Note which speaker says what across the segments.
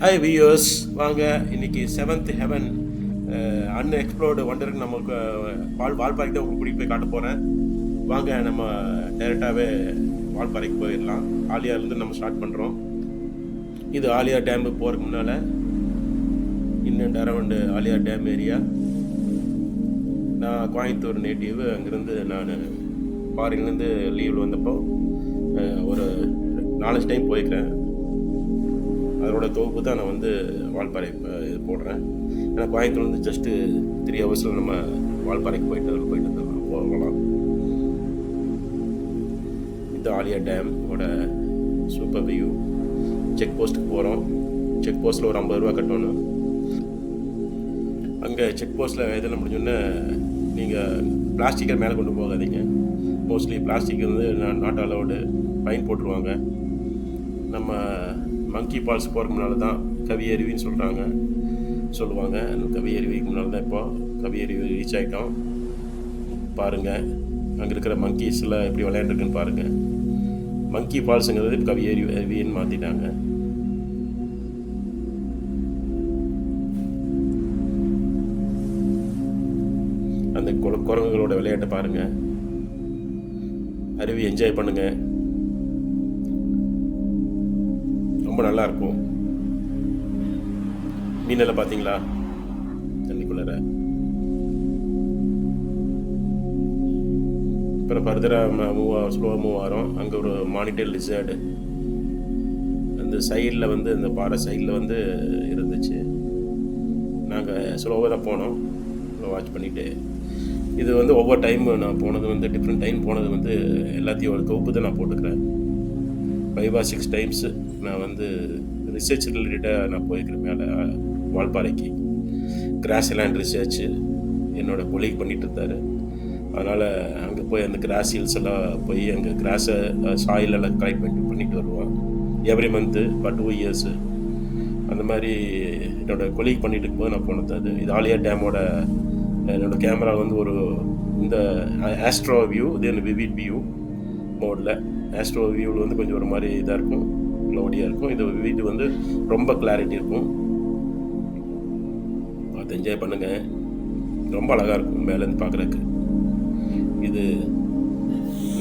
Speaker 1: Hi views வாங்க இன்னைக்கு seventh heaven unexplored வண்டருக்கு நமக்கு அஹ், வால் வால்பாறைக்கு தான் உங்களுக்கு கூட்டிகிட்டு போய் காட்ட போகிறேன் வாங்க நம்ம டைரெக்டாகவே வால்பாறைக்கு போயிடலாம். ஆலியார்லேருந்து நம்ம ஸ்டார்ட் பண்ணுறோம் இது ஆலியா டேமு போகிறதுக்கு முன்னால் இன்னும் அரௌண்டு ஆலியா டேம் ஏரியா நான் கோயம்புத்தூர் நேட்டிவ் அங்கேருந்து நான் ஃபாரின்லேருந்து லீவில் வந்தப்போ ஒரு நாலஞ்சு டைம் போயிருக்கிறேன். அதோட தொகுப்பு தான் நான் வந்து வால்பாறை இது போடுறேன். ஏன்னா கோயம்புத்தூர்லேருந்து ஜஸ்ட்டு த்ரீ ஹவர்ஸில் நம்ம வால்பாறைக்கு போயிட்டு அதில் போயிட்டு வந்துடலாம் போகலாம் இது ஆலியா டேம் ஓட சூப்பர் வியூ. செக் போஸ்ட்டுக்கு போகிறோம் செக் போஸ்ட்டில் ஒரு ஐம்பது ரூபா கட்டணும். அங்கே செக் போஸ்ட்டில் இதெல்லாம் முடிஞ்சோடனே நீங்கள் பிளாஸ்டிக்கை மேலே கொண்டு போகாதீங்க. மோஸ்ட்லி பிளாஸ்டிக் வந்து நாட் அலவுடு ஃபைன் போட்டுருவாங்க. நம்ம மங்கி ஃபால்ஸ் போகிறதுக்கு முன்னால் தான் கவி அருவின்னு சொல்கிறாங்க சொல்லுவாங்க. கவியருவிக்கு கவி அருவிக்கு முன்னால் தான் இப்போ கவியருவி ரீச் ஆகிட்டோம் பாருங்கள் அங்கே இருக்கிற மங்கீஸில் எப்படி விளையாண்டுருக்குன்னு பாருங்கள் மங்கி ஃபால்ஸுங்கிறது கவி அருவி அருவின்னு மாற்றிட்டாங்க அந்த குர குரங்குகளோட விளையாட்டை பாருங்கள் அருவி என்ஜாய் பண்ணுங்கள் ரொம்ப நல்லா இருக்கும் மீனெல்லாம் பார்த்தீங்களா? தண்ணிக்குள்ளார. அப்புறம் ஃபர்தராக மூவ் ஸ்லோவாக மூவ் ஆகிறோம் அங்கே ஒரு மானிட்டர் லிசர்டு அந்த சைடில் வந்து அந்த பாறை சைடில் வந்து இருந்துச்சு. நாங்கள் ஸ்லோவாக தான் போனோம். வாட்ச் பண்ணிவிட்டு இது வந்து ஒவ்வொரு டைம் நான் போனது வந்து டிஃப்ரெண்ட் டைம் போனது வந்து எல்லாத்தையும் ஒரு தொகுப்பு தான் நான் போட்டுக்கிறேன். ஃபைவ் ஆர் சிக்ஸ் டைம்ஸு நான் வந்து ரிசர்ச் ரிலேட்டடாக நான் போயிருக்கிற மேலே வால்பாறைக்கு. கிராஸ் லேண்ட் ரிசர்ச்சு என்னோடய கொலீக் பண்ணிட்டு இருந்தார் அதனால் அங்கே போய் அந்த கிராஸ் ஹில்ஸ் எல்லாம் போய் அங்கே கிராஸை சாயிலெல்லாம் கலெக்ட் பண்ணி பண்ணிட்டு வருவான் every month but two years அந்த மாதிரி என்னோட கொலீக் பண்ணிட்டு இருக்கும்போது நான் போனது அது. இது ஆலியா டேமோட என்னோடய கேமரா வந்து ஒரு இந்த astro view then vivid view மோடில் ஆஸ்ட்ரோ வியூவில் வந்து கொஞ்சம் ஒரு மாதிரி இதாக இருக்கும் க்ளௌடியாக இருக்கும். இது வீடு வந்து ரொம்ப கிளாரிட்டி இருக்கும். பார்த்து என்ஜாய் பண்ணுங்கள் ரொம்ப அழகாக இருக்கும் மேலேருந்து பார்க்குறக்கு இது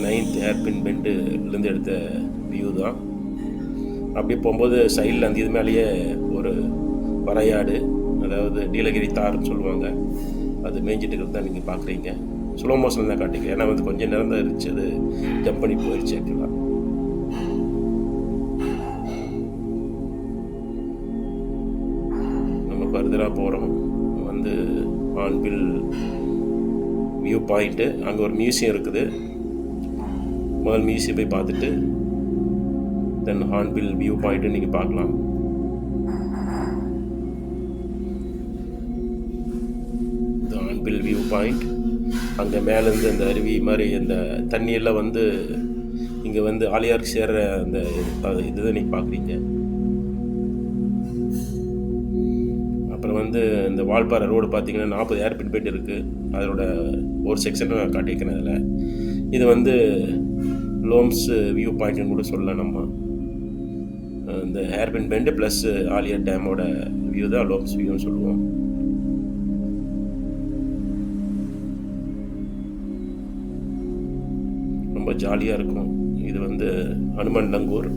Speaker 1: நைன்த் ஏர்பின் பெண்டுலேருந்து எடுத்த வியூ தான். அப்படியே போகும்போது சைடில் அந்த இது மேலேயே ஒரு வரையாடு அதாவது நீலகிரி தார்னு சொல்லுவாங்க. அது மேய்ஞ்சிட்டு இருக்கிறது தான் நீங்கள் பார்க்குறீங்க. ஸ்லோ மோஷனில் தான் காட்டிக்க ஏன்னா வந்து கொஞ்சம் நேரம் தான் இருந்துச்சு. அது ஜம்ப் பண்ணி போயிடுச்சு ஆக்சுவலாக நம்ம ஃபர்தராக போகிறோம் வந்து ஆன்பில் வியூ பாயிண்ட்டு அங்கே ஒரு மியூசியம் இருக்குது. முதல் மியூசியம் போய் பார்த்துட்டு தென் ஹார்ன்பில் வியூ பாயிண்ட்டு நீங்கள் பார்க்கலாம். இது ஹார்ன்பில் வியூ பாயிண்ட் அங்கே மேலேருந்து அந்த அருவி மாதிரி அந்த தண்ணியெல்லாம் வந்து இங்கே வந்து ஆலியாருக்கு சேர்ற அந்த இதுதான் நீங்கள் பார்க்குறீங்க அப்புறம் வந்து இந்த வால்பாறை ரோடு பார்த்தீங்கன்னா நாற்பது ஏர்பின் பெட் இருக்குது அதோட ஒரு செக்ஷன் நான் காட்டியிருக்கிறேன் அதில். இது வந்து லோம்ஸ் வியூ பாயிண்ட்னு கூட சொல்லலாம் நம்ம. இந்த ஹேர்பின் பெண்டு ப்ளஸ் ஆலியர் டேமோட வியூ தான் லோம்ஸ் வியூன்னு சொல்லுவோம். ஜாலியாக இருக்கும் இது வந்து Hanuman langur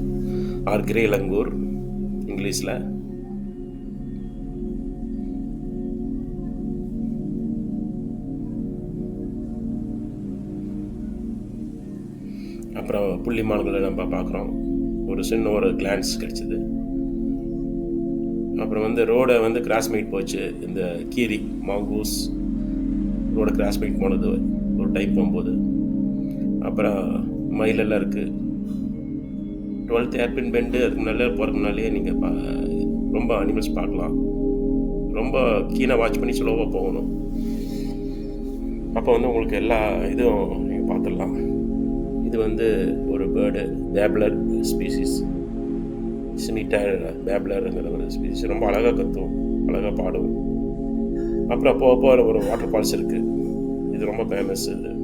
Speaker 1: or grey langur இங்கிலீஷில். அப்புறம் புள்ளிமான்களை நம்ம பார்க்குறோம். ஒரு சின்ன ஒரு கிளான்ஸ் கிடச்சிது. அப்புறம் வந்து ரோடை வந்து கிராஸ்மேட் போச்சு. இந்த கீரி மாங்கூஸ் ரோட கிராஸ்மேட் போனது ஒரு டைப் போகும்போது. அப்புறம் மயிலெல்லாம் இருக்குது டுவெல்த் ஏர்பின் பெண்டு அதுக்கு முன்னாலே போகிறதுக்கு முன்னாலே நீங்கள் பா ரொம்ப அனிமல்ஸ் பார்க்கலாம். ரொம்ப கீனாக வாட்ச் பண்ணி ஸ்லோவாக போகணும். அப்போ வந்து உங்களுக்கு எல்லா இதுவும் நீங்கள் பார்த்துடலாம். இது வந்து ஒரு பேர்டு பேப்லர் ஸ்பீசிஸ் சிமிட்டர் பேப்லருங்கிற ஒரு ஸ்பீசிஸ் ரொம்ப அழகாக கத்தும். அழகாக பாடும். அப்புறம் போக போகிற ஒரு வாட்டர் ஃபால்ஸ் இருக்குது இது ரொம்ப ஃபேமஸ் இது.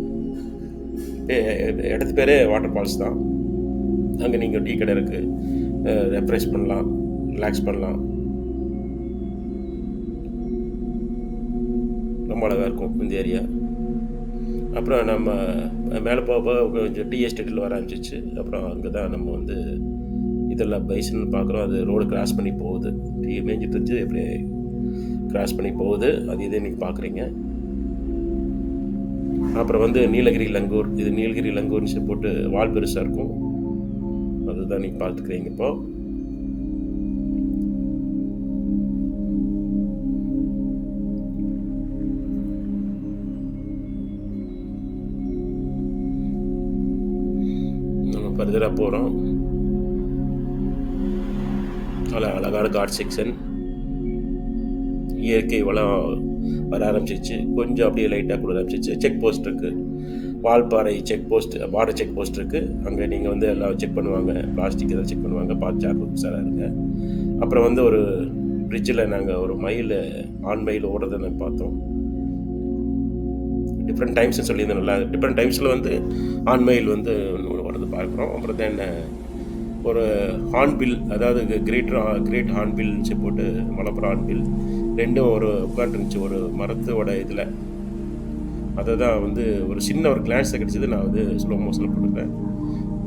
Speaker 1: இடத்து பேரே வாட்டர் ஃபால்ஸ் தான். அங்கே நீங்கள் டீ கடை இருக்குது ரெஃப்ரெஷ் பண்ணலாம் ரிலாக்ஸ் பண்ணலாம். ரொம்ப அழகாக இருக்கும் இந்த ஏரியா அப்புறம் நம்ம மேலே போக போக கொஞ்சம் டீ எஸ்டேட்டில் வர ஆரம்பிச்சிச்சு அப்புறம் அங்கே தான் நம்ம வந்து இதெல்லாம் பைசன் பார்க்குறோம். அது ரோடு கிராஸ் பண்ணி போகுது. டீ மேய்ஞ்சிட்டு இருந்துச்சு எப்படி கிராஸ் பண்ணி போகுது. அது இதே நீங்கள் பார்க்குறீங்க. அப்புறம் வந்து நீலகிரி லங்கூர். இது நீலகிரி லங்கூர்னு போட்டு வால் பெருசாக இருக்கும். அதுதான் நீங்கள் பார்த்துக்கிறீங்க இப்போ. நம்ம ஃபர்தராக போகிறோம் அழ அழகான காட் செக்ஷன் இயற்கை வளம் வர ஆரம்பிச்சிச்சு கொஞ்சம் அப்படியே லைட்டாக கூட ஆரம்பிச்சிச்சு செக் போஸ்ட் இருக்குது Valparai check post border check post இருக்குது அங்கே நீங்கள் வந்து எல்லாம் செக் பண்ணுவாங்க. பிளாஸ்டிக் எதாவது செக் பண்ணுவாங்க. பார்த்து ஜாக்கிரதை சாராக இருங்க. அப்புறம் வந்து ஒரு பிரிட்ஜில் நாங்கள் ஒரு மயில் ஆண் மயில் ஓடுறதை நாங்கள் பார்த்தோம். டிஃப்ரெண்ட் டைம்ஸ்னு சொல்லியிருந்தேன் நல்லா டிஃப்ரெண்ட் டைம்ஸில் வந்து ஆண் மயில் வந்து ஓடுறது பார்க்குறோம். அப்புறம் தென் ஒரு ஹார்ன்பில் அதாவது கிரேட் கிரேட் ஹார்ன்பில்னு போட்டு மலப்புறம் ஹார்ன்பில் ரெண்டும் ஒரு உட்காந்துருந்துச்சு ஒரு மரத்தோட இதில். அதை தான் வந்து ஒரு சின்ன ஒரு கிளான்ஸை கிடச்சிது. நான் வந்து ஸ்லோ மோஷனில் போட்டுருக்கேன்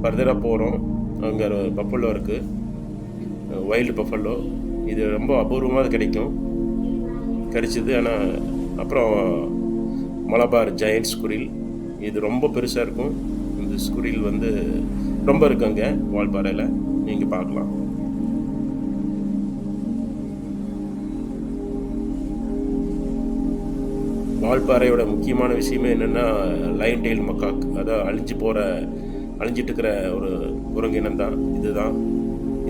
Speaker 1: ஃபர்தராக போகிறோம் அங்கே ஒரு பஃபல்லோ இருக்குது வைல்டு பஃபல்லோ இது ரொம்ப அபூர்வமாக கிடைக்கும். கிடைச்சிது. ஆனால் அப்புறம் மலபார் ஜெயண்ட்ஸ் குரில் இது ரொம்ப பெருசாக இருக்கும். இந்த ஸ்குரில் வந்து ரொம்ப இருக்கு அங்கே வால்பாறையில் நீங்கள் பார்க்கலாம். வால்பாறையோட முக்கியமான விஷயமே என்னென்னா லைன் டெயில் மக்காக் அதான் அழிஞ்சு போகிற அழிஞ்சிட்டு இருக்கிற ஒரு குரங்கினம் தான் இதுதான்.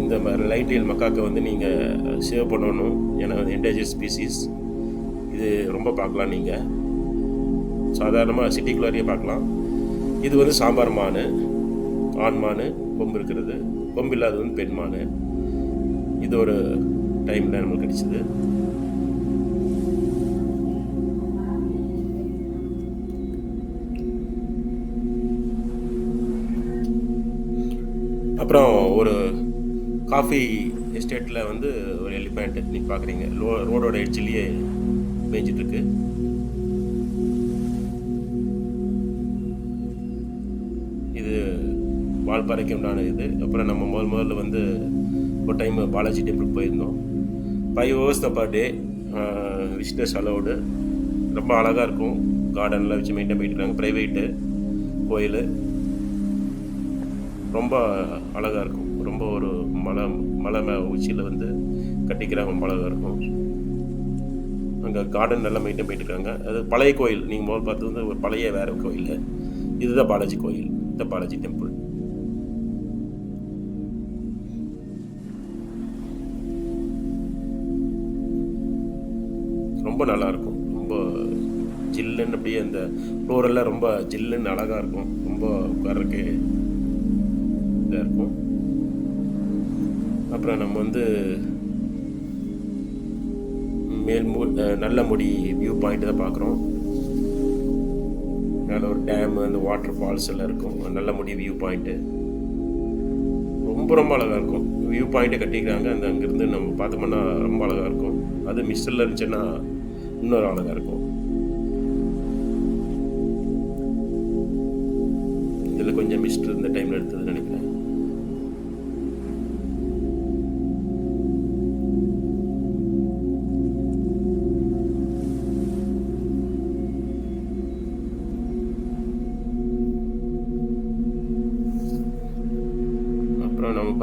Speaker 1: இந்த மாதிரி லைன் டெயில் மக்காக்கை வந்து நீங்கள் சேவ் பண்ணணும். ஏன்னா என்டேஜர் ஸ்பீசிஸ் இது ரொம்ப பார்க்கலாம் நீங்கள் சாதாரணமாக சிட்டிக்குள்ளாரியே பார்க்கலாம். இது வந்து சாம்பார் மான். ஆண் மான் கொம்பு இருக்கிறது. கொம்பு இல்லாதது வந்து பெண் மான். இது ஒரு டைமில் நம்மளுக்கு கிடைச்சிது. அப்புறம் ஒரு காஃபி எஸ்டேட்டில் வந்து ஒரு எலிஃபேண்ட் நீங்கள் பார்க்குறீங்க லோ ரோடோட எட்ஜிலேயே மேய்ஞ்சிட்ருக்கு. இது வால்பாறைக்கு உண்டான இது. அப்புறம் நம்ம முதல் முதல்ல வந்து ஒரு டைம் பாலாஜி டெம்பிளுக்கு போயிருந்தோம். ஃபைவ் ஹவர்ஸ் தான் பர் டே விசிட்டர்ஸ் அலௌடு ரொம்ப அழகாக இருக்கும். கார்டன்லாம் வச்சு மெயின்டைன் பண்ணிட்டு இருக்காங்க. ப்ரைவேட்டு கோயில். ரொம்ப அழகாக இருக்கும். ரொம்ப ஒரு மலை மலை மே உச்சியில் வந்து கட்டிக்கிறாங்க ரொம்ப அழகாக இருக்கும். அங்கே கார்டன் நல்லா மெயின்டைன் பண்ணிட்டு இருக்காங்க அது பழைய கோயில். நீங்கள் முதல் பார்த்து வந்து ஒரு பழைய வேறு கோயில். இதுதான் பாலாஜி கோயில். இந்த பாலாஜி டெம்பிள் ரொம்ப நல்லா இருக்கும். ரொம்ப ஜில்லுன்னு அப்படியே அந்த ஃப்ளோரெல்லாம் ரொம்ப ஜில்லுன்னு அழகாக இருக்கும். ரொம்ப உட்கார்றதுக்கு இதாக இருக்கும். அப்புறம் நம்ம வந்து மேல் மு நல்ல முடி வியூ பாயிண்ட் தான் பார்க்குறோம். மேலே ஒரு டேம் அந்த வாட்டர் ஃபால்ஸ் எல்லாம் இருக்கும். நல்ல முடி வியூ பாயிண்ட்டு ரொம்ப ரொம்ப அழகாக இருக்கும். வியூ பாயிண்ட்டை கட்டிக்கிறாங்க அந்த அங்கேருந்து நம்ம பார்த்தோம்னா ரொம்ப அழகாக இருக்கும். அது மிஸ்டில் இருந்துச்சுன்னா இன்னொரு அழகாக இருக்கும். இதில் கொஞ்சம் மிஸ்ட் இருந்த டைமில் எடுத்தது நினைக்கிறேன்.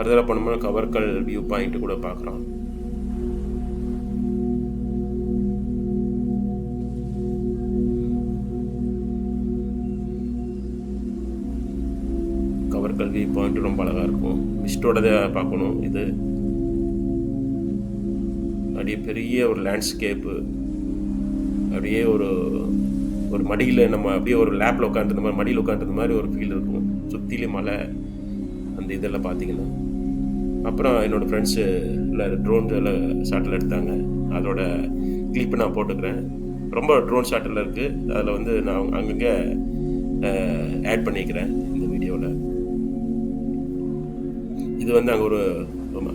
Speaker 1: ஃபர்தராக போனோம்னா கவர்கல் வியூ பாயிண்ட் கூட பார்க்குறோம். கவர்கல் வியூ பாயிண்ட் ரொம்ப அழகாக இருக்கும். மிஸ்டோட பார்க்கணும் இது. அப்படியே பெரிய ஒரு லேண்ட்ஸ்கேப்பு அப்படியே ஒரு ஒரு மடியில் நம்ம அப்படியே ஒரு லேப்பில் உட்காந்துருந்த மாதிரி மடியில் உட்காந்துருந்த மாதிரி ஒரு ஃபீல் இருக்கும். சுற்றிலே மலை அந்த இதெல்லாம் பார்த்தீங்கன்னா. அப்புறம் என்னோடய ஃப்ரெண்ட்ஸு இல்லை ட்ரோன் ஷாட்டில் எடுத்தாங்க. அதோட கிளிப்பு நான் போட்டுக்கிறேன். ரொம்ப ட்ரோன் ஷாட்டில் இருக்குது அதில் வந்து நான் அங்கங்கே ஆட் பண்ணிக்கிறேன் இந்த வீடியோவில் இது வந்து அங்கே ஒரு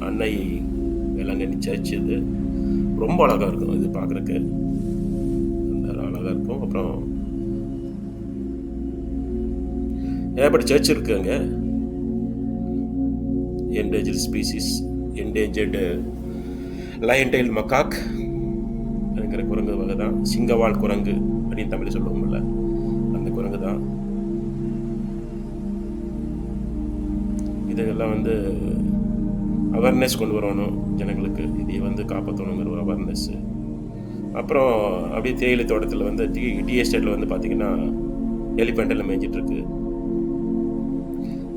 Speaker 1: அன்னை வேளாங்கண்ணி சர்ச் இது. ரொம்ப அழகாக இருக்கும் இது பார்க்குறக்கு அழகாக இருக்கும். அப்புறம் ஏகப்பட்ட சர்ச் இருக்குது அங்கே. Endangered species endangered lion tail macaque அப்படிங்கிற குரங்கு வகை தான் சிங்கவால் குரங்கு அப்படின்னு தமிழ் சொல்லுவோம்ல. அந்த குரங்கு தான் இதெல்லாம் வந்து அவேர்னஸ் கொண்டு வரணும் ஜனங்களுக்கு. இதை வந்து காப்பாற்றணுங்கிற ஒரு அவேர்னஸ்ஸு அப்புறம் அப்படியே தேயிலை தோட்டத்தில் வந்து டீ டீ எஸ்டேட்டில் வந்து பார்த்திங்கன்னா எலிஃபெண்ட்டில் மேய்ஞ்சிட்ருக்கு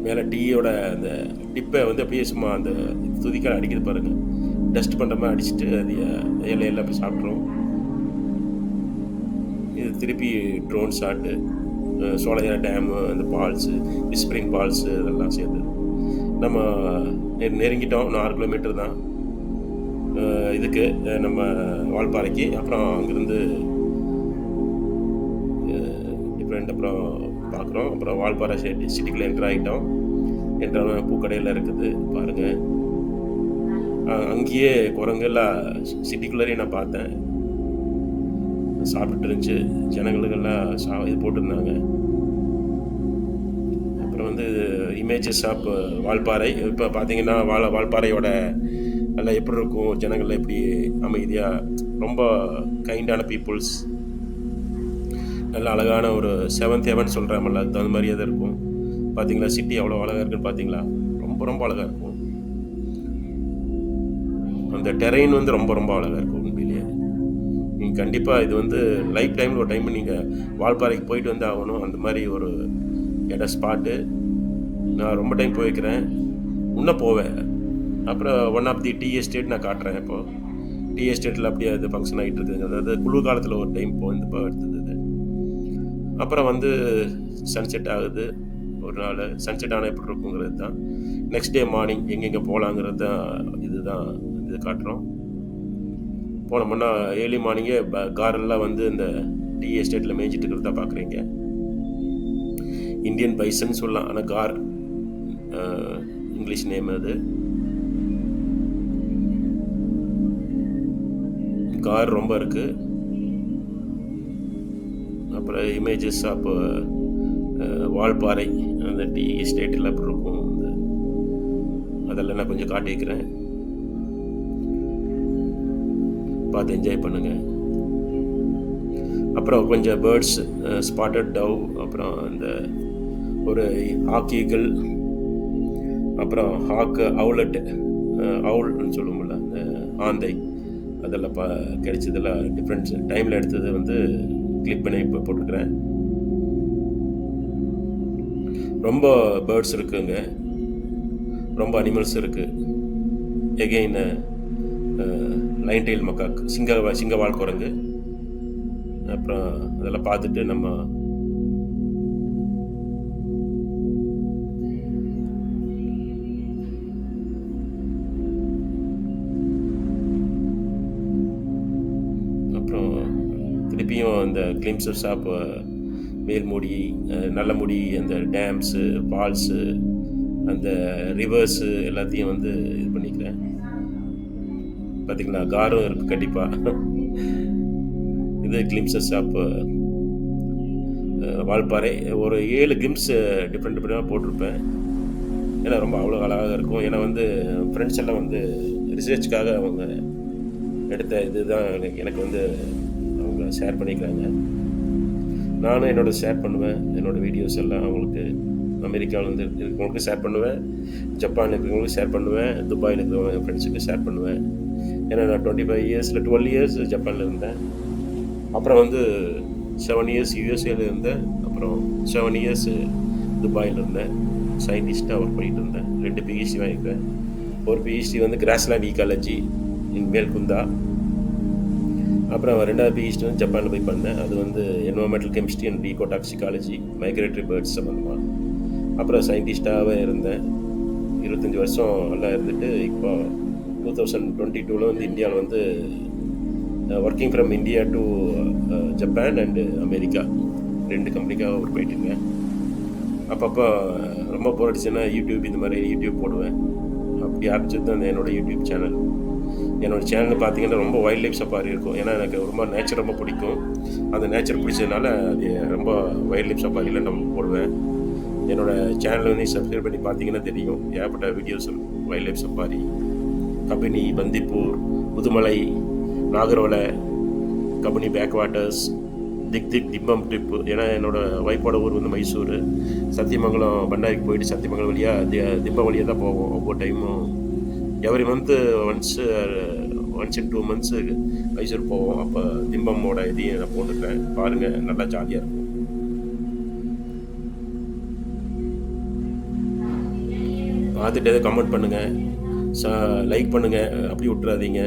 Speaker 1: மேலே டீயோட அந்த டிப்பை வந்து அப்படியே சும்மா அந்த துதிக்கால் அடிக்கிறது பாருங்கள் டஸ்ட் பண்ணுற மாதிரி அடிச்சுட்டு அது இலையெல்லாம் போய் சாப்பிட்ருவோம் இது திருப்பி ட்ரோன் ஷாட்டு சோழையார் டேமு அந்த பால்ஸு விஸ்பரிங் பால்ஸு இதெல்லாம் சேர்ந்து. நம்ம நெருங்கிட்டோம். இன்னும் ஆறு கிலோமீட்டர் தான். இதுக்கு நம்ம வால்பாறைக்கு அப்புறம் அங்கேருந்து டிஃப்ரெண்ட் அப்புறம் பார்க்குறோம். அப்புறம் வால்பாறை சிட்டி சிட்டிக்குள்ளே என்ட்ரு ஆகிட்டோம். என்ட்ரான பூக்கடையில் இருக்குது. பாருங்கள் அங்கேயே குரங்கெல்லாம் சிட்டிக்குள்ளேயே நான் பார்த்தேன். சாப்பிட்டு இருந்துச்சு. ஜனங்களுக்கெல்லாம் சா இது போட்டிருந்தாங்க. அப்புறம் வந்து இமேஜஸ் ஆஃப் வால்பாறை. இப்போ பார்த்தீங்கன்னா வாழ வால்பாறையோட எல்லாம் எப்படி இருக்கும்? ஜனங்கள்லாம் எப்படி அமைதியாக ரொம்ப கைண்டான பீப்புள்ஸ் நல்ல அழகான ஒரு செவன்த் ஹெவன் சொல்கிறாமல்ல அது தகுந்த மாதிரியே தான் இருக்கும்? பார்த்தீங்களா சிட்டி அவ்வளோ அழகாக இருக்குன்னு பார்த்தீங்களா ரொம்ப ரொம்ப அழகாக இருக்கும். அந்த டெரெயின் வந்து ரொம்ப ரொம்ப அழகாக இருக்கும் உண்மையிலேயே. நீங்கள் கண்டிப்பாக இது வந்து லைஃப் டைமில் ஒரு டைம் நீங்கள் வால்பாறைக்கு போயிட்டு வந்து ஆகணும். அந்த மாதிரி ஒரு இட ஸ்பாட்டு நான் ரொம்ப டைம் போயிருக்கிறேன் இன்னும் போவேன். அப்புறம் one of the tea estate நான் காட்டுறேன் இப்போது டீ எஸ்டேட்டில் அப்படியே அது ஃபங்க்ஷன் ஆகிட்டு இருக்குதுங்க அதாவது குளிர் காலத்தில் ஒரு டைம் போ இந்த அப்புறம் வந்து சன்செட் ஆகுது. ஒரு நாள் சன்செட் ஆனால் எப்படி இருக்குங்கிறது தான். நெக்ஸ்ட் டே மார்னிங் எங்கெங்கே போகலாங்கிறது தான் இதுதான் இது காட்டுறோம். போனோம்னா ஏர்லி மார்னிங்கே காரெல்லாம் வந்து இந்த டீ எஸ்டேட்டில் மேய்ஞ்சிட்டு இருக்கிறதா பார்க்குறீங்க இந்தியன் பைசன் சொல்லலாம். ஆனால் கார் இங்கிலீஷ் நேம் அது. கார் ரொம்ப இருக்குது அப்புறம் இமேஜஸ் அப்போ uh, uh, வால்பாறை அந்த டீ எஸ்டேட்டில் அப்படி இருக்கும் அந்த அதெல்லாம் நான் கொஞ்சம் காட்டி வைக்கிறேன் பார்த்து என்ஜாய் பண்ணுங்கள் அப்புறம் கொஞ்சம் பேர்ட்ஸ் ஸ்பாட்டட் டவ் அப்புறம் அந்த ஒரு ஹாக்கீகள் அப்புறம் ஹாக்கு அவுலட் அவுல்னு சொல்லுவோம்ல அந்த ஆந்தை அதெல்லாம் பா கிடைச்சதெல்லாம் டிஃப்ரெண்ட்ஸ் டைமில் எடுத்தது வந்து கிளிக் பண்ணி இப்போ போட்டுக்கிறேன் ரொம்ப பேர்ட்ஸ் இருக்குங்க. ரொம்ப அனிமல்ஸ் இருக்குது எகெயின் லைன் டெயில் மக்காக் சிங்க சிங்கவால் குரங்கு. அப்புறம் அதெல்லாம் பார்த்துட்டு நம்ம திருப்பியும் அந்த கிளிம்சஸ் ஆஃப் மேல்முடி நல்லமுடி அந்த டேம்ஸு ஃபால்ஸு அந்த ரிவர்ஸு எல்லாத்தையும் வந்து இது பண்ணிக்கிறேன். பார்த்திங்களா காரும் இருக்குது கண்டிப்பாக இது கிளிம்சஸ் ஆஃப் வால்பாறை. ஒரு ஏழு கிளிம்ஸ் டிஃப்ரெண்ட் டிஃப்ரெண்ட்டாக போட்டிருப்பேன். ஏன்னா ரொம்ப அவ்வளோ அழகாக இருக்கும். ஏன்னா வந்து ஃப்ரெண்ட்ஸ் எல்லாம் வந்து ரிசர்ச்சுக்காக அவங்க எடுத்த இதுதான் எனக்கு- எனக்கு வந்து ஷேர் பண்ணிக்கிறாங்க நானும் என்னோட ஷேர் பண்ணுவேன். என்னோட வீடியோஸ் எல்லாம் அவங்களுக்கு அமெரிக்காவில் வந்து இருக்கிறவங்களுக்கு ஷேர் பண்ணுவேன். ஜப்பானில் இருக்கிறவங்களுக்கு ஷேர் பண்ணுவேன். துபாயில் இருக்கிறவங்க என் ஃப்ரெண்ட்ஸுக்கு ஷேர் பண்ணுவேன். ஏன்னா நான் டுவெண்ட்டி ஃபைவ் இயர்ஸில் டுவெல் இயர்ஸ் ஜப்பானில் இருந்தேன். அப்புறம் வந்து செவன் இயர்ஸ் யூஎஸ்ஏல இருந்தேன். அப்புறம் செவன் இயர்ஸ் துபாயில் இருந்தேன். சயின்டிஸ்ட்டாக ஒர்க் பண்ணிட்டு இருந்தேன். ரெண்டு பிஹெச்டி வாங்கிப்பேன் ஒரு பிஹெச்டி வந்து கிராஸ்லாண்ட் ஈகாலஜி இன் மேல்குந்தா அப்புறம் ரெண்டாவது பிஹெச்டி வந்து ஜப்பானில் போய் பண்ணேன். அது வந்து environmental chemistry and ecotoxicology migratory birds சம்மந்தமாக அப்புறம் சயின்டிஸ்டாகவே இருந்தேன். இருபத்தஞ்சி வருஷம் நல்லா இருந்துட்டு இப்போ டூ தௌசண்ட் டுவெண்ட்டி டூவில் வந்து இந்தியாவில் வந்து working from India to Japan and America ரெண்டு கம்பெனிக்காக ஒர்க் போயிட்டுருக்கேன் அப்பப்போ ரொம்ப போர் அடிச்சுன்னா யூடியூப் இந்த மாதிரி யூடியூப் போடுவேன். அப்படி ஆரம்பிச்சது தான் என்னோடய யூடியூப் சேனல் என்னோடய சேனல் பார்த்தீங்கன்னா ரொம்ப வைல்ட் லைஃப் சஃபாரி இருக்கும். ஏன்னா எனக்கு ரொம்ப நேச்சர் ரொம்ப பிடிக்கும். அந்த நேச்சர் பிடிச்சதுனால அது ரொம்ப வைல்ட் லைஃப் சஃபாரியில் நான் போடுவேன். என்னோடய சேனல் வந்து சப்ஸ்கிரைப் பண்ணி பார்த்தீங்கன்னா தெரியும். ஏகப்பட்ட வீடியோஸ் இருக்கும் wild life safari Kabini Bandipur Pudumalai Nagarhole Kabini back waters திக் திக் திம்பம் ட்ரிப்பு ஏன்னா என்னோடய ஒய்ஃபோட ஊர் வந்து மைசூர். சத்தியமங்கலம் பண்டாரிக்கு போயிட்டு சத்தியமங்கலம் வழியாக தி திம்பம் வழியாக தான் போவோம். ஒவ்வொரு டைமும் every month once once in two months Mysore போவோம். அப்போ திம்பமோட இதையும் நான் போட்டுக்கிறேன் பாருங்கள் நல்லா ஜாலியாக இருக்கும். பார்த்துட்டு எதாவது கமெண்ட் பண்ணுங்கள் ச லைக் பண்ணுங்கள் அப்படி விட்டுறாதீங்க.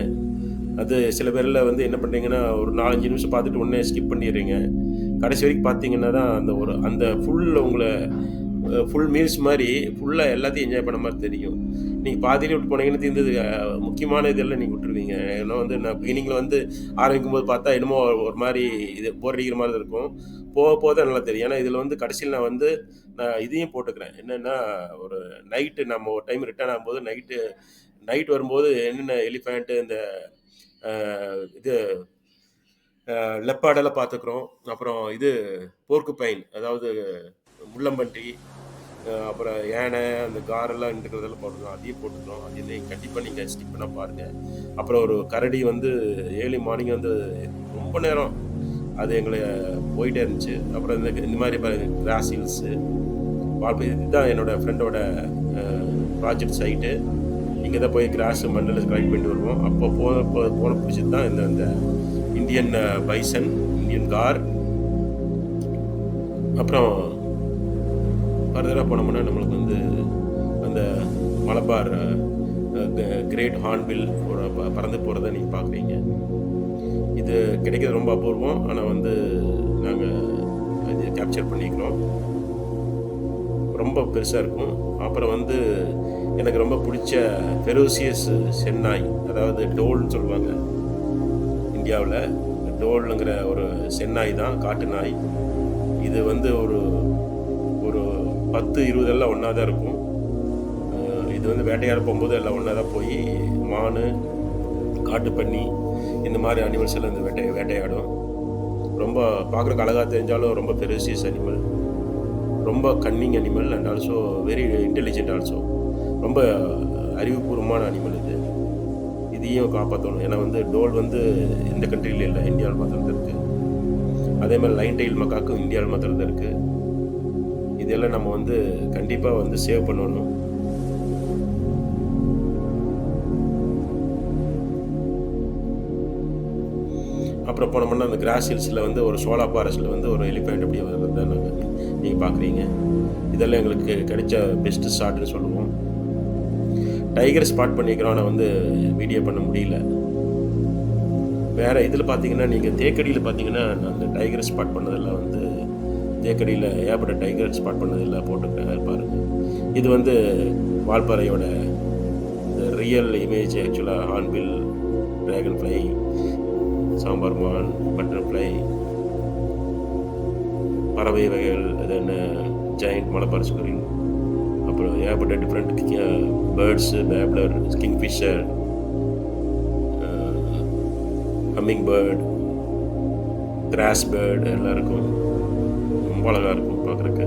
Speaker 1: அது சில பேரில் வந்து என்ன பண்ணுறீங்கன்னா ஒரு நாலஞ்சு நிமிஷம் பார்த்துட்டு உடனே ஸ்கிப் பண்ணிடுறீங்க. கடைசி வரைக்கும் பார்த்தீங்கன்னா தான் அந்த ஒரு அந்த ஃபுல் உங்களை ஃபுல் மீல்ஸ் மாதிரி ஃபுல்லாக எல்லாத்தையும் என்ஜாய் பண்ண மாதிரி தெரியும். நீங்கள் பாதியில் விட்டு போனீங்கன்னு தீர்ந்தது முக்கியமான இதெல்லாம் நீங்கள் விட்டுருவீங்க. ஏன்னா வந்து நான் பிகினிங்கில் வந்து ஆரம்பிக்கும் போது பார்த்தா என்னமோ ஒரு மாதிரி இது போர் அடிக்கிற மாதிரி இருக்கும். போக போக தான் நல்லா தெரியும். ஏன்னா இதில் வந்து கடைசியில் நான் வந்து நான் இதையும் போட்டுக்கிறேன். என்னென்னா ஒரு நைட்டு நம்ம ஒரு டைம் ரிட்டர்ன் ஆகும்போது நைட்டு நைட் வரும்போது என்னென்ன எலிஃபேண்ட்டு இந்த இது லெப்பாடெல்லாம் பார்த்துக்குறோம். அப்புறம் இது போர்க்கு பைன் அதாவது முள்ளம்பன்றி அப்புறம் யானை அந்த காரெல்லாம் இருக்கிறதெல்லாம் போட்டுருக்கோம் அதையும் போட்டுக்கிறோம். அதையும் கண்டிப்பாக நீங்கள் ஸ்கிப் பண்ண பாருங்கள் அப்புறம் ஒரு கரடி வந்து ஏர்லி மார்னிங் வந்து ரொம்ப நேரம் அது எங்களை போயிட்டே இருந்துச்சு. அப்புறம் இந்த இந்த மாதிரி கிராஸ் ஹில்ஸு வாழ்க்கை இதுதான் என்னோடய ஃப்ரெண்டோட ப்ராஜெக்ட் சைட்டு இங்கே தான் போய் கிராஸ் மண்ணில் கலெக்ட் பண்ணிட்டு வருவோம். அப்போ போன போ- போன பிடிச்சது தான் இந்த இந்த இந்தியன் பைசன் இந்தியன் கார் அப்புறம் ஃபர்தராக போனோம்னா நம்மளுக்கு வந்து அந்த மலபார் கிரேட் ஹார்ன்பில் ப- பறந்து போகிறத நீங்கள் பார்க்குறீங்க. இது கிடைக்கிறது ரொம்ப அபூர்வம். ஆனால் வந்து நாங்கள் இது கேப்சர் பண்ணிக்கிறோம். ரொம்ப பெருசாக இருக்கும். அப்புறம் வந்து எனக்கு ரொம்ப பிடிச்ச ஃபெரோசியஸ் சென்னாய் அதாவது டோல்னு சொல்லுவாங்க. இந்தியாவில் டோல்ங்கிற ஒரு சென்னாய் தான் காட்டு நாய். இது வந்து ஒரு பத்து இருபது எல்லாம் ஒன்றா தான் இருக்கும் இது வந்து வேட்டையாட போகும்போது எல்லாம் ஒன்றா தான் போய் மான் காட்டுப்பன்னி இந்த மாதிரி அனிமல்ஸ் எல்லாம் இந்த வேட்டை வேட்டையாடும். ரொம்ப பார்க்குறக்கு அழகாக தெரிஞ்சாலும் ரொம்ப பெருசியஸ் அனிமல் ரொம்ப cunning animal and also very intelligent also ரொம்ப அறிவுபூர்வமான அனிமல் இது. இதையும் காப்பாற்றணும் ஏன்னா வந்து டோல் வந்து எந்த கண்ட்ரியில் இல்லை இந்தியாவில் மாத்திரம் தான் இருக்குது அதே மாதிரி லைன் டெயில் மக்காக்கும் இந்தியாவில் மாத்திரம் தான் இருக்குது இதெல்லாம் நம்ம வந்து கண்டிப்பாக வந்து சேவ் பண்ணணும். அப்புறம் போனோம்னா அந்த கிராஸ் ஹில்ஸில் வந்து ஒரு சோலா ஃபாரஸ்ட்டில் வந்து ஒரு எலிஃபெண்ட் அப்படி தான் நாங்கள் நீங்கள் பார்க்குறீங்க இதெல்லாம் எங்களுக்கு கிடைச்ச பெஸ்ட்டு ஷாட்னு சொல்லுவோம். டைகர் ஸ்பாட் பண்ணிக்கிறோம். ஆனால் வந்து வீடியோ பண்ண முடியல. வேறு இதில் பார்த்தீங்கன்னா நீங்கள் தேக்கடியில் பார்த்தீங்கன்னா நான் அந்த டைகர் ஸ்பாட் பண்ணதெல்லாம் வந்து தேக்கடியில் ஏகப்பட்ட டைகர் ஸ்பாட் பண்ணதெல்லாம் போட்டுருக்கேன் பாருங்கள் இது வந்து வால்பாறையோட ரியல் இமேஜ் ஆக்சுவலாக ஹார்ன்பில் ட்ராகன் ஃப்ளை சாம்பார் மான் பட்டர்ஃப்ளை பறவை வகைகள் அது என்ன ஜெயிண்ட் மலபார் ஸ்குரின் அப்புறம் ஏகப்பட்ட different birds babbler kingfisher hummingbird grass bird எல்லாம் இருக்கும் ரொம்ப அழகாக இருக்கும் பார்க்குறக்கு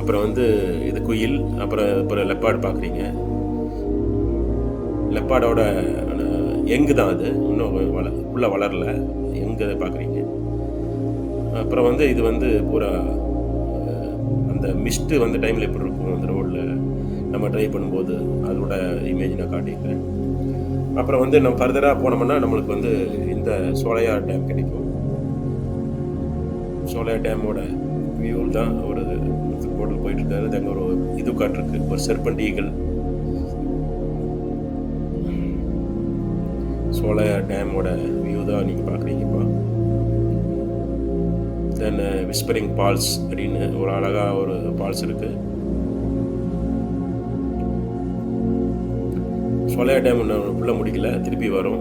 Speaker 1: அப்புறம் வந்து இது குயில் அப்புறம் அப்புறம் லெப்பாடு பார்க்குறீங்க. லெப்பாடோட எங்கு தான் அது? இன்னும் வள உள்ளே வளரல. எங்கு அதை பார்க்குறீங்க? அப்புறம் வந்து இது வந்து பூரா அந்த மிஸ்ட்டு வந்து டைமில் எப்படி இருக்கும் அந்த ரோடில் நம்ம ட்ரை பண்ணும்போது அதோட இமேஜ் நான் காட்டியிருக்கேன். அப்புறம் வந்து நம்ம ஃபர்தராக போனோம்னா நம்மளுக்கு வந்து இந்த சோழையார் டேம் கிடைக்கும். சோலையா டேமோட வியூ தான் ஒரு போட்டில் போயிட்டு இருக்காரு அங்கே ஒரு இது காட்டிருக்கு. ஒரு செர்பண்ட் ஈகிள் சோலையா டேமோட வியூ தான் நீங்கள் பார்க்குறீங்கப்பா தென் uh, விஸ்பரிங் பால்ஸ் அப்படின்னு ஒரு அழகாக ஒரு பால்ஸ் இருக்குது சோலையா டேம் ஃபுல்லாக முடிக்கல. திருப்பி வரும்.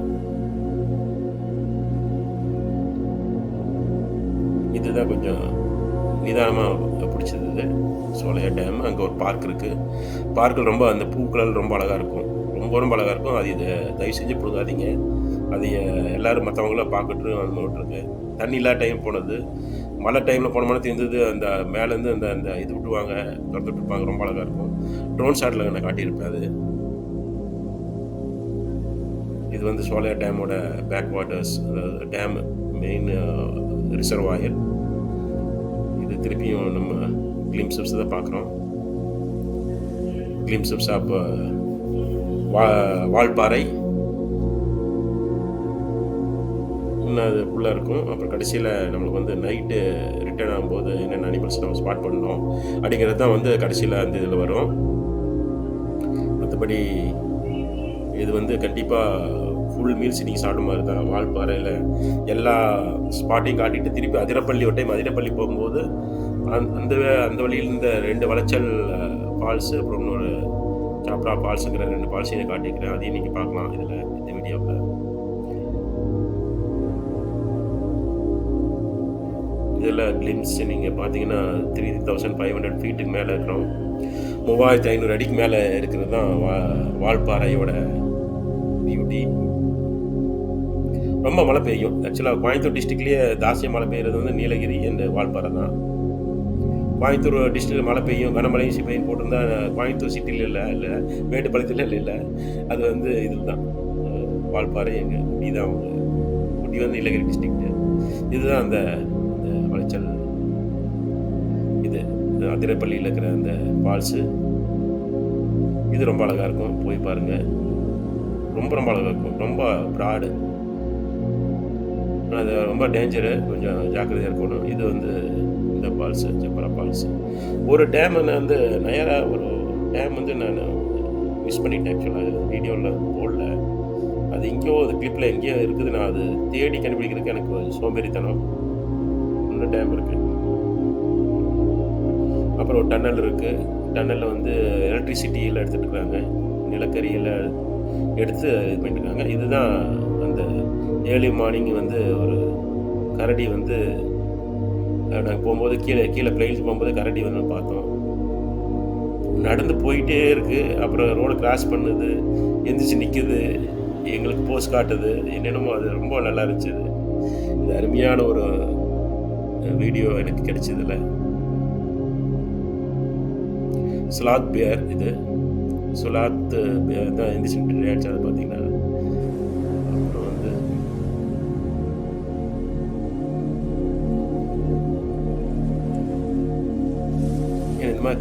Speaker 1: இதுதான் கொஞ்சம் நிதானமாக பிடிச்சது. இது சோலையா டேம் அங்கே ஒரு பார்க் இருக்குது பார்க்கில் ரொம்ப அந்த பூக்கள் ரொம்ப அழகாக இருக்கும். ரொம்ப ரொம்ப ரொம்ப அழகாக இருக்கும். அது இதை தயவு செஞ்சு பிடுங்காதீங்க. அது எல்லோரும் எல்லாரும் பார்க்கட்டு அந்த விட்டுருக்கு தண்ணி இல்லாத டைம் போனது. மழை டைமில் போனோம்னா தெரிஞ்சது அந்த மேலேருந்து அந்த அந்த இது விட்டுவாங்க திறந்து விட்டுருப்பாங்க. ரொம்ப அழகாக இருக்கும். ட்ரோன் ஷாட்டில் நான் காட்டியிருப்பேன் அது. இது வந்து சோலையா டேமோட பேக் வாட்டர்ஸ் அதாவது டேம் மெயின் ரிசர்வாயர் இது திருப்பியும் நம்ம கிளிம்சப்ஸ் தான் பார்க்குறோம். கிளிம்சப்ஸ் அப்போ uh, வா வால்பாறை. இன்னும் அது ஃபுல்லாக இருக்கும். அப்புறம் கடைசியில் நம்மளுக்கு வந்து நைட்டு ரிட்டர்ன் ஆகும்போது என்னென்ன அனிமல்ஸ் நம்ம ஸ்பாட் பண்ணோம் அப்படிங்கிறது தான் வந்து கடைசியில் அந்த இதில் வரும். மற்றபடி இது வந்து கண்டிப்பாக ஃபுல் மீல்ஸ் நீங்கள் சாப்பிட மாதிரி தான். வால்பாறையில் எல்லா ஸ்பாட்டையும் காட்டிட்டு திருப்பி அதிரப்பள்ளி ஒரு டைம் அதிரப்பள்ளி போகும்போது அந்த அந்த அந்த வழியில் இந்த ரெண்டு வளைச்சல் ஃபால்ஸு அப்புறம் இன்னொரு சாப்ரா ஃபால்ஸுங்கிற ரெண்டு ஃபால்ஸையும் காட்டிக்கிறேன் அதையும் நீங்கள் பார்க்கலாம் இதில் இந்த வீடியோவில். இதில் கிளிம்ஸ் நீங்கள் பார்த்தீங்கன்னா த்ரீ தௌசண்ட் ஃபைவ் ஹண்ட்ரட் ஃபீட்டுக்கு மேலே இருக்கிறோம். மூவாயிரத்தி ஐநூறு அடிக்கு மேலே இருக்கிறது தான் வா வால்பாறையோட பியூட்டி ரொம்ப மழை பெய்யும். ஆக்சுவலாக கோயம்புத்தூர் டிஸ்ட்ரிக்ட்லேயே ஜாஸ்தியாக மழை பெய்யுறது வந்து நீலகிரி அந்த வால்பாறை தான். கோயம்புத்தூர் டிஸ்ட்ரிக்டில் மழை பெய்யும் கனமழையும் பெய்யும் போட்டிருந்தா கோயம்புத்தூர் சிட்டியில் இல்லை இல்லை மேட்டுப்பாளையத்தில் இல்லை இல்லை. அது வந்து இதுதான். தான் வால்பாறை எங்கள் குட்டி தான் அவங்க. குட்டி வந்து நீலகிரி டிஸ்ட்ரிக்ட் இதுதான் அந்த விளைச்சல் வளைச்சல். இது இது அதிரப்பள்ளியில் இருக்கிற அந்த ஃபால்ஸு இது ரொம்ப அழகாக இருக்கும். போய் பாருங்கள் ரொம்ப ரொம்ப அழகாக இருக்கும். ரொம்ப ப்ராடு அது ரொம்ப டேஞ்சரு கொஞ்சம் ஜாக்கிரதையாக இருக்கணும். இது வந்து இந்த ஃபால்ஸு செப்பரா ஃபால்ஸு ஒரு டேம் வந்து நயரா ஒரு டேம் வந்து நான் மிஸ் பண்ணிட்டேன் ஆக்சுவலாக வீடியோவில் போடல. அது எங்கேயோ அது கிளிப்பில் எங்கேயோ இருக்குது. நான் அது தேடி கண்டுபிடிக்கிறதுக்கு எனக்கு ஒரு சோம்பேறித்தனம் இன்னும் டேம் இருக்குது அப்புறம் ஒரு டன்னல் இருக்குது டன்னலில் வந்து எலக்ட்ரிசிட்டியில் எடுத்துகிட்டு இருக்காங்க. நிலக்கரியில் எடுத்து இது பண்ணிட்டுருக்காங்க இதுதான் ஏர்லி மார்னிங் வந்து ஒரு கரடி வந்து நாங்கள் போகும்போது கீழே கீழே பிளெயின்ஸ் போகும்போது கரடி வந்து பார்த்தோம். நடந்து போயிட்டே இருக்குது அப்புறம் ரோடு கிராஸ் பண்ணுது. எந்திரிச்சு நிற்குது எங்களுக்கு போஸ் காட்டுது. என்னென்னமோ அது ரொம்ப நல்லா இருந்துச்சு. இது. அருமையான ஒரு வீடியோ எனக்கு கிடைச்சதுல. சுலாத் பியர் இது. சுலாத் பியர் தான் எந்திரிச்சு ஆச்சு அது பார்த்தீங்கன்னா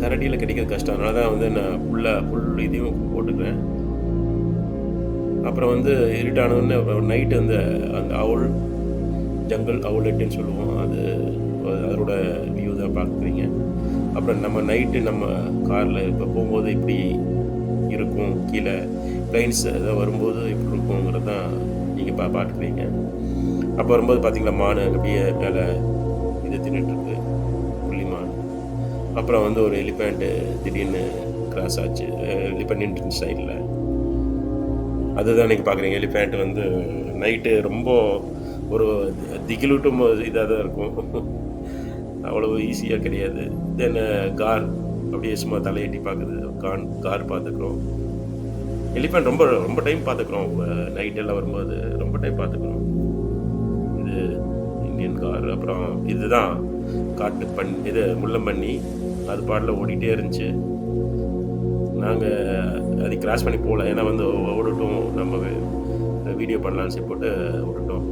Speaker 1: கரடியில் கிடைக்கிறது கஷ்டம். அதனால தான் வந்து நான் ஃபுல்லாக ஃபுல் இதையும் போட்டுக்கிறேன் அப்புறம் வந்து இருட்டானோடனே நைட்டு அந்த அந்த அவுள் ஜங்கல் அவுலெட்டுன்னு சொல்லுவோம். அது அதோட வியூ தான் பார்க்குறீங்க. அப்புறம் நம்ம நைட்டு நம்ம காரில் இப்போ போகும்போது இப்படி இருக்கும். கீழே பிளைன்ஸ் எதாவது வரும்போது இப்படி இருக்குங்கிறது தான் நீங்கள் பா பார்க்குறீங்க. அப்போ வரும்போது பார்த்தீங்களா மானு அப்படியே மேலே இது தின்னுட்டுருக்கு அப்புறம் வந்து ஒரு எலிஃபெண்ட்டு திடீர்னு கிராஸ் ஆச்சு. எலிஃபெண்ட் நின்று சைடில் அதுதான் நீங்கள் பார்க்குறீங்க. எலிஃபெண்ட் வந்து நைட்டு ரொம்ப ஒரு திகிலூட்டும் இதாக தான் இருக்கும். அவ்வளவு ஈஸியாக கிடையாது. தென் கார் அப்படியே சும்மா தலையட்டி பார்க்குது. கான் கார் பார்த்துக்குறோம். எலிஃபெண்ட் ரொம்ப ரொம்ப டைம் பார்த்துக்குறோம். நைட்டெல்லாம் வரும்போது ரொம்ப டைம் பார்த்துக்குறோம். இது இந்தியன் கார் அப்புறம் இதுதான். காட்டு பண் இது முள்ளம்பண்ணி. அது பாட்டில் ஓடிட்டே இருந்துச்சு. நாங்கள் அது கிராஸ் பண்ணி போகல. ஏன்னா வந்து ஓடட்டும். நம்ம வீடியோ பண்ணலாம்னு சொல்லி போட்டு விட்டுட்டோம்.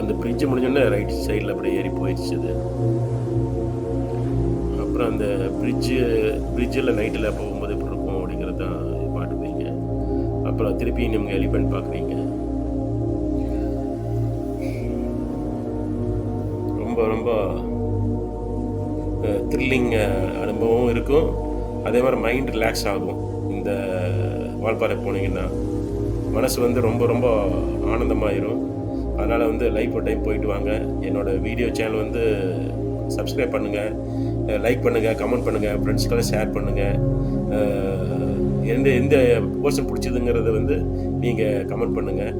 Speaker 1: அந்த பிரிட்ஜ் முடிஞ்சோடனே ரைட் சைடில் அப்படியே ஏறி போயிடுச்சு அது. அப்புறம் அந்த பிரிட்ஜு பிரிட்ஜில் நைட்டில் போகும்போது எப்படி இருக்கும் அப்படிங்கிறது தான் பாட்டுப்பீங்க அப்புறம் திருப்பி நீங்கள் எலிஃபென்ட் பார்க்குறீங்க. ரொம்ப ரொம்ப த்ரில்லிங் அனுபவம் இருக்கும். அதே மாதிரி மைண்ட் ரிலாக்ஸ் ஆகும். இந்த வால்பாறை போனீங்கன்னா மனசு வந்து ரொம்ப ரொம்ப ஆனந்தமாயிரும். அதனால் வந்து லைஃப் ஒரு டைம் போயிட்டு வாங்க. என்னோடய வீடியோ சேனல் வந்து சப்ஸ்கிரைப் பண்ணுங்கள் லைக் பண்ணுங்கள் கமெண்ட் பண்ணுங்கள் ஃப்ரெண்ட்ஸ்க்கெல்லாம் ஷேர் பண்ணுங்கள் எந்த எந்த போர்ஷன் பிடிச்சதுங்கிறத வந்து நீங்கள் கமெண்ட் பண்ணுங்கள்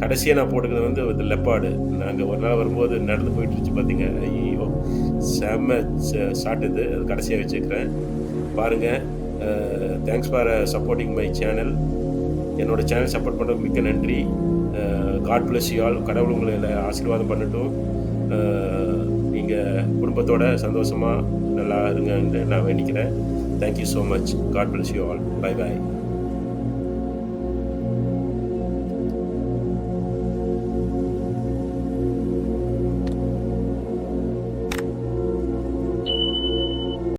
Speaker 1: கடைசியாக நான் போட்டுக்கிறது வந்து இந்த லெப்பாடு. நாங்கள் ஒரு நாள் வரும்போது நடந்து போயிட்டு இருந்துச்சு பார்த்தீங்க ஐயோ செம்ம சாட்டுது இது. அது கடைசியாக வச்சுருக்கிறேன். பாருங்கள் thanks for supporting my channel என்னோட சேனல் சப்போர்ட் பண்ணுறதுக்கு மிக்க நன்றி. காட் பிளஸ் யூ ஆல் கடவுள் உங்களை எல்லாம் ஆசீர்வாதம் பண்ணட்டும். நீங்கள் குடும்பத்தோட சந்தோஷமாக நல்லா இருங்கன்னு நான் வேண்டிக்கிறேன். Thank you so much God bless you all bye bye